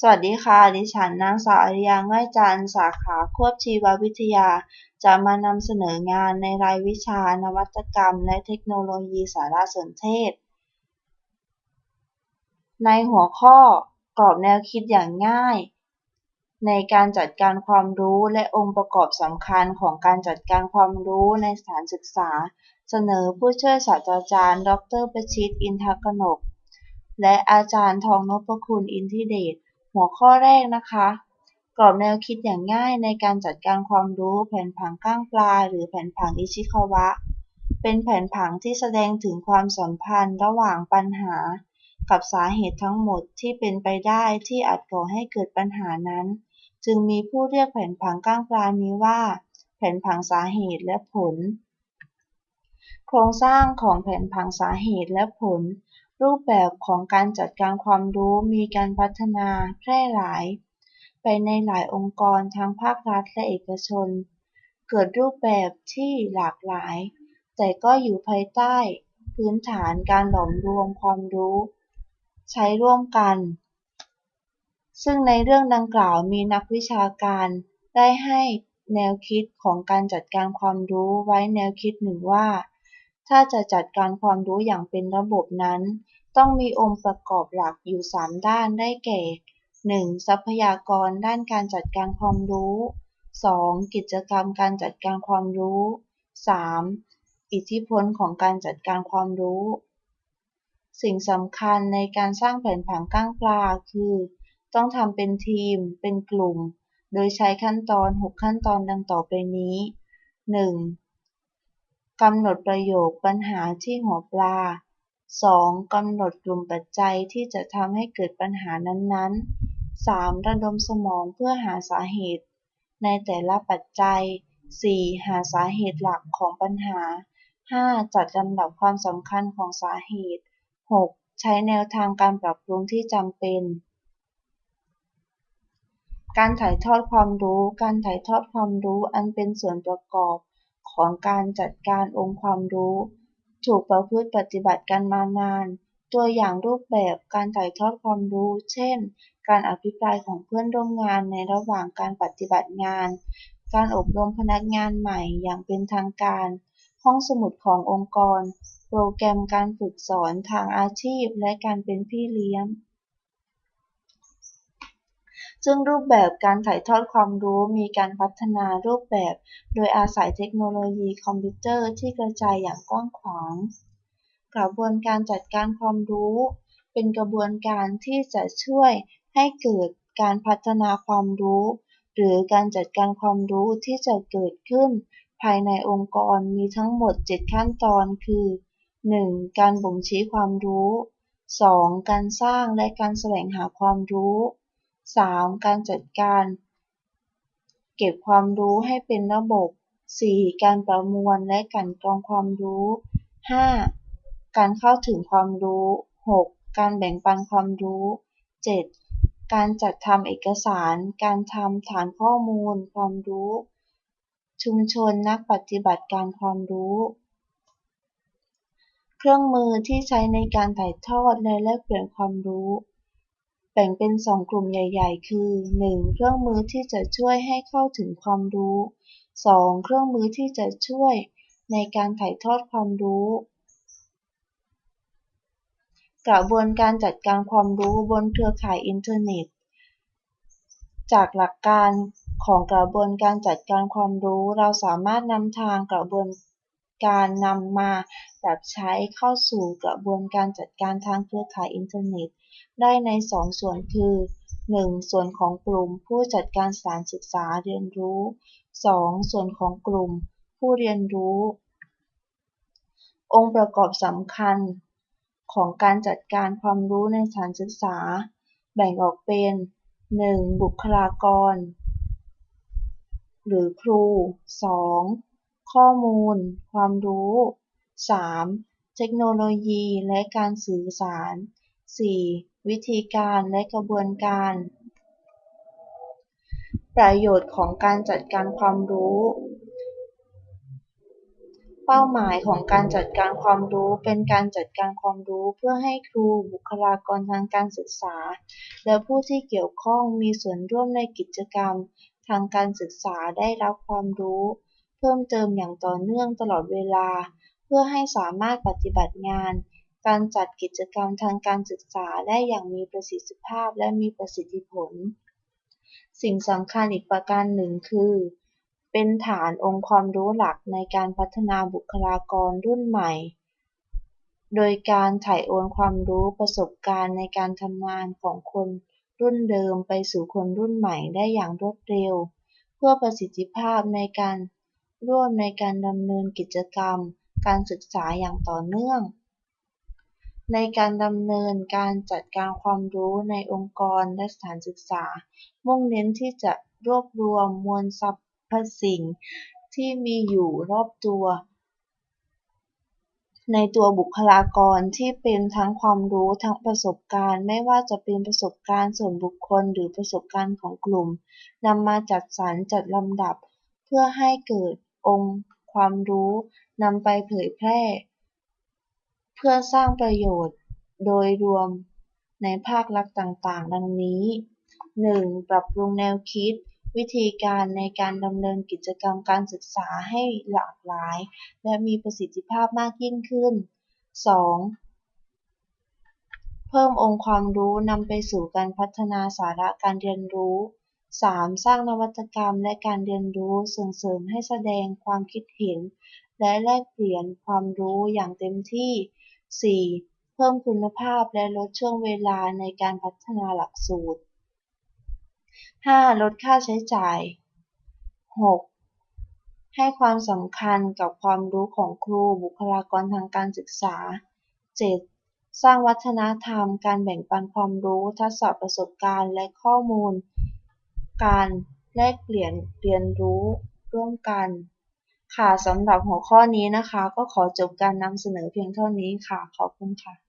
สวัสดีค่ะ ดิฉันนางสาวอริยาง่อยจันสาขาควบชีววิทยา จะมานำเสนองานในรายวิชานวัตกรรม และเทคโนโลยีสารสนเทศ ในหัวข้อกรอบแนวคิดอย่างง่าย ในการจัดการความรู้และองค์ประกอบสำคัญของการจัดการความรู้ในสถานศึกษา เสนอผู้ช่วยศาสตราจารย์ ดรประชิตอินทกนก และอาจารย์ทองนพคุณอินทิเดช หัวข้อแรกนะคะ กรอบแนวคิดอย่างง่ายในการจัดการความรู้แผนผังก้างปลา หรือแผนผังอิชิคาวะ เป็นแผนผังที่แสดงถึงความสัมพันธ์ระหว่างปัญหา กับสาเหตุทั้งหมดที่เป็นไปได้ที่อาจก่อให้เกิดปัญหานั้น จึงมีผู้เรียกแผนผังก้างปลานี้ว่า แผนผังสาเหตุและผล โครงสร้างของแผนผังสาเหตุและผล รูปแบบของการจัดการความรู้มีการพัฒนาแพร่หลาย ไปในหลายองค์กรทั้งภาครัฐและเอกชน เกิดรูปแบบที่หลากหลาย แต่ก็อยู่ภายใต้ พื้นฐานการหลอมรวมความรู้ ใช้ร่วมกัน ซึ่งในเรื่องดังกล่าวมีนักวิชาการได้ให้แนวคิดของการจัดการความรู้ไว้แนวคิดหนึ่งว่า ถ้าจะจัดการความรู้อย่างเป็นระบบนั้น ต้องมีองค์ประกอบหลักอยู่ 3 ด้านได้แก่ 1. ทรัพยากรด้านการจัดการความรู้ 2. กิจกรรมการจัดการความรู้ 3. อิทธิพลของการจัดการความรู้ สิ่งสำคัญในการสร้างแผนผังก้างปลาคือ ต้องทำเป็นทีม เป็นกลุ่ม โดยใช้ขั้นตอน 6 ขั้นตอนดังต่อไปนี้ 1. กำหนดประโยคปัญหาที่หัวปลา 2. กำหนดกลุ่มปัจจัยที่จะทำให้เกิดปัญหานั้นๆ 3. ระดมสมองเพื่อหาสาเหตุ ในแต่ละปัจจัย 4. หาสาเหตุหลักของปัญหา 5. จัดลำดับความสำคัญของสาเหตุ 6. ใช้แนวทางการปรับปรุงที่จำเป็น การถ่ายทอดความรู้ การถ่ายทอดความรู้อันเป็นส่วนประกอบ ของการจัดการองค์ความรู้ ถูกประพฤติปฏิบัติกันมานาน ตัวอย่างรูปแบบการถ่ายทอดความรู้ เช่น การอภิปรายของเพื่อนร่วมงานในระหว่างการปฏิบัติงาน การอบรมพนักงานใหม่อย่างเป็นทางการ ห้องสมุดขององค์กร โปรแกรมการฝึกสอนทางอาชีพและการเป็นพี่เลี้ยง ซึ่งรูปแบบการถ่ายทอดความรู้มีการพัฒนารูปแบบ โดยอาศัยเทคโนโลยีคอมพิวเตอร์ที่กระจายอย่างกว้างขวาง กระบวนการจัดการความรู้ เป็นกระบวนการที่จะช่วยให้เกิดการพัฒนาความรู้ หรือการจัดการความรู้ที่จะเกิดขึ้น ภายในองค์กรมีทั้งหมด 7 ขั้นตอนคือ 1. การบ่งชี้ความรู้ 2. การสร้างและการแสวงหาความรู้ 3. การจัดการเก็บความรู้ให้เป็นระบบ 4. การประมวลและกันกรองความรู้ 5. การเข้าถึงความรู้ 6. การแบ่งปันความรู้ 7. การจัดทำเอกสาร การทำฐานข้อมูล ความรู้ ชุมชนนักปฏิบัติการความรู้ เครื่องมือที่ใช้ในการถ่ายทอดและแลกเปลี่ยนความรู้ แบ่งเป็นสองกลุ่มใหญ่ ๆ คือ 1. เครื่องมือที่จะช่วยให้เข้าถึงความรู้ 2. เครื่องมือที่จะช่วยในการถ่ายทอดความรู้ กระบวนการจัดการความรู้บนเครือข่ายอินเทอร์เน็ต จากหลักการของกระบวนการจัดการความรู้ เราสามารถนำทางกระบวนการนำมาปรับใช้เข้าสู่กระบวนการจัดการทางเครือข่ายอินเทอร์เน็ต ได้ในสองส่วนคือ 1. ส่วนของกลุ่มผู้จัดการสถานศึกษาเรียนรู้ 2. ส่วนของกลุ่มผู้เรียนรู้ องค์ประกอบสำคัญของการจัดการความรู้ในสถานศึกษา แบ่งออกเป็น 1. บุคลากร หรือครู 2. ข้อมูล ความรู้ 3. เทคโนโลยีและการสื่อสาร 4. วิธีการและกระบวนการ ประโยชน์ของการจัดการความรู้เป้าหมายของการจัดการความรู้เป็นการจัดการความรู้เพื่อให้ครูบุคลากรทางการศึกษา และผู้ที่เกี่ยวข้องมีส่วนร่วมในกิจกรรม ทางการศึกษาได้รับความรู้ เพิ่มเติมอย่างต่อเนื่องตลอดเวลา เพื่อให้สามารถปฏิบัติงาน การจัดกิจกรรมทางการศึกษาได้อย่างมีประสิทธิภาพและมีประสิทธิผล สิ่งสำคัญอีกประการหนึ่งคือ เป็นฐานองค์ความรู้หลักในการพัฒนาบุคลากรรุ่นใหม่ โดยการถ่ายโอนความรู้ประสบการณ์ในการทำงานของคนรุ่นเดิมไปสู่คนรุ่นใหม่ได้อย่างรวดเร็ว เพื่อประสิทธิภาพในการร่วมในการดำเนินกิจกรรม การศึกษาอย่างต่อเนื่อง ในการดำเนินการจัดการความรู้ในองค์กรและสถานศึกษา มุ่งเน้นที่จะรวบรวมมวลสรรพสิ่งที่มีอยู่รอบตัว ในตัวบุคลากรที่เป็นทั้งความรู้ทั้งประสบการณ์ ไม่ว่าจะเป็นประสบการณ์ส่วนบุคคลหรือประสบการณ์ของกลุ่มนำมาจัดสรรจัดลำดับ เพื่อให้เกิดองค์ความรู้นำไปเผยแพร่ พื่อสร้างประโยชน์โดยรวมในภาคลักษณ์ต่างๆ ดังนี้ 1. ปรับปรุงแนวคิด วิธีการในการดำเนินกิจกรรมการศึกษาให้หลากหลาย และมีประสิทธิภาพมากยิ่งขึ้น 2. เพิ่มองค์ความรู้นำไปสู่การพัฒนาสาระการเรียนรู้ 3. สร้างนวัตกรรมและการเรียนรู้ส่งเสริมให้แสดงความคิดเห็น และแลกเปลี่ยนความรู้อย่างเต็มที่ 4. เพิ่มคุณภาพและลดช่วงเวลาในการพัฒนาหลักสูตร 5. ลดค่าใช้จ่าย 6. ให้ความสำคัญกับความรู้ของครูบุคลากรทางการศึกษา 7. สร้างวัฒนธรรม การแบ่งปันความรู้ ทักษะประสบการณ์ และข้อมูล การแลกเปลี่ยนเรียนรู้ร่วมกัน ค่ะสำหรับหัวข้อนี้นะคะ ก็ขอจบการนำเสนอเพียงเท่านี้ค่ะ ขอบคุณค่ะ